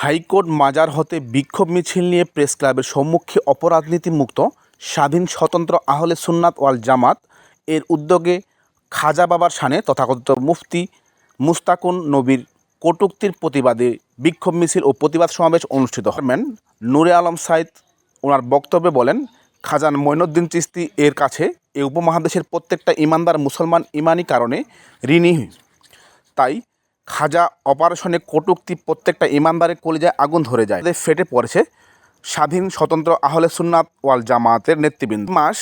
High court মাজার হতে বিক্ষোভ মিছিল নিয়ে প্রেস ক্লাবের সম্মুখে অপরাজনীতিমুক্ত স্বাধীন, স্বতন্ত্র আহলে সুন্নাত ওয়াল জামাত। এর উদ্যোগে খাজা বাবার শানে তথাকথিত মুফতি মুস্তাকুন নবীর কটূক্তির প্রতিবাদে বিক্ষোভ মিছিল ও প্রতিবাদ সমাবেশ অনুষ্ঠিত হবেন নূরে আলম সাইদ ওনার বক্তব্যে বলেন, খাজান মঈনুদ্দিন চিস্তি এর কাছে এই উপমহাদেশের প্রত্যেকটা ইমানদার মুসলমান ইমানি কারণে ঋণী। তাই খাজা অপারেশনে কটূক্তি প্রত্যেকটা ইমানদারের কলিজায় আগুন ধরে যায়। এদের ফেটে পড়েছে স্বাধীন, স্বতন্ত্র আহলে সুন্নাত ওয়াল জামাতের নেতৃবৃন্দ। মাস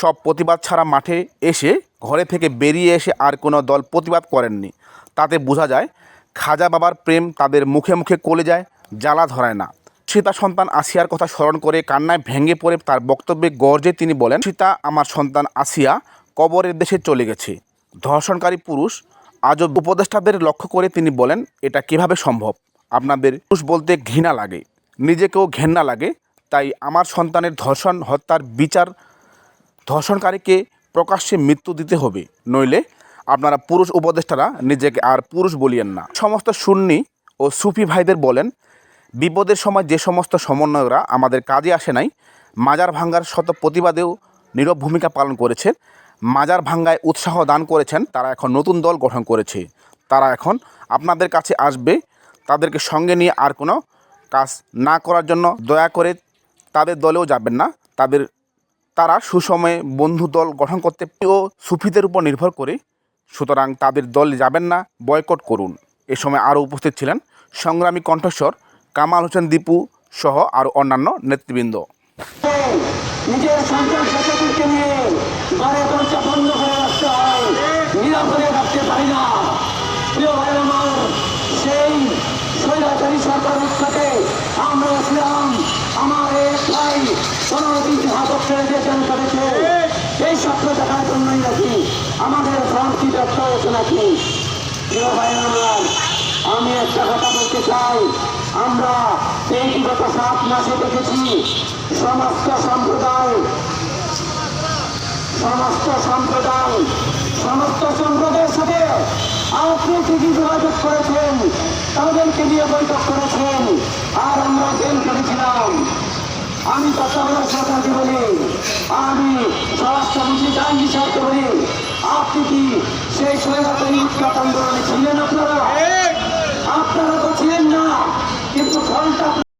সব প্রতিবাদ ছাড়া মাঠে এসে, ঘরে থেকে বেরিয়ে এসে আর কোনো দল প্রতিবাদ করেননি। তাতে বোঝা যায়, খাজা বাবার প্রেম তাদের মুখে মুখে কলে যায়, জ্বালা ধরায় না। সীতা সন্তান আসিয়ার কথা স্মরণ করে কান্নায় ভেঙে পড়ে তার বক্তব্যে গর্জে তিনি বলেন, সীতা, আমার সন্তান আসিয়া কবরের দেশে চলে গেছে। ধর্ষণকারী পুরুষ আজও উপদেষ্টাদের লক্ষ্য করে তিনি বলেন, এটা কীভাবে সম্ভব? আপনাদের পুরুষ বলতে ঘৃণা লাগে, নিজেকেও ঘেন্না লাগে। তাই আমার সন্তানের ধর্ষণ, হত্যার বিচার ধর্ষণকারীকে প্রকাশ্যে মৃত্যু দিতে হবে। নইলে আপনারা পুরুষ উপদেষ্টারা নিজেকে আর পুরুষ বলিয়েন না। সমস্ত সুন্নি ও সুফি ভাইদের বলেন, বিপদের সময় যে সমস্ত সমন্বয়করা আমাদের কাজে আসে নাই, মাজার ভাঙ্গার শত প্রতিবাদেও নীরব ভূমিকা পালন করেছেন মাজার ভাঙ্গায় উৎসাহ দান করেছেন, তারা এখন নতুন দল গঠন করেছে। তারা এখন আপনাদের কাছে আসবে, তাদেরকে সঙ্গে নিয়ে আর কোনো কাজ না করার জন্য দয়া করে তাদের দলেও যাবেন না। তাদের, তারা সুসময়ে বন্ধু দল গঠন করতে ও সুফিদের উপর নির্ভর করে, সুতরাং তাদের দল যাবেন না, বয়কট করুন। এ সময় আরও উপস্থিত ছিলেন সংগ্রামী কণ্ঠস্বর কামাল হোসেন দীপু সহ আরও অন্যান্য নেতৃবৃন্দ। নিজের সন্তান সন্ততিকে নিয়ে বারে দরজা বন্ধ করে রাখতে হয়। নিরাপদে রাখতে পারি না। প্রিয় ভাই আমার, সেই স্বৈরাচারী সরকার উৎখাতে আমরা ছিলাম আমার এক ভাই পনেরো দিন হাতক ছেড়ে দিয়ে জেল করেছে। এই স্বপ্ন দেখার জন্যই নাকি আমাদের ফ্রন্টটি ব্যর্থ হয়েছে নাকি? প্রিয় ভাই আমার, আমি একটা কথা বলতে চাই। আমরা এই বিগত সাত মাসে দেখেছি সমস্ত সম্প্রদায় সমস্ত সম্প্রদায়, সমস্ত সম্প্রদায়ের সাথে আপনি ঠিকই যোগাযোগ করেছেন, তাদেরকে নিয়ে বৈঠক করেছেন, আর আমরা জেল করেছিলাম আমি তত্ত্বাবধায়ক সরকারকে বলি, আমি স্বরাষ্ট্রমন্ত্রী জাহাঙ্গীর সাহেবকে বলি, আপনি কি সেই স্বৈরাচারী উৎখাত আন্দোলনে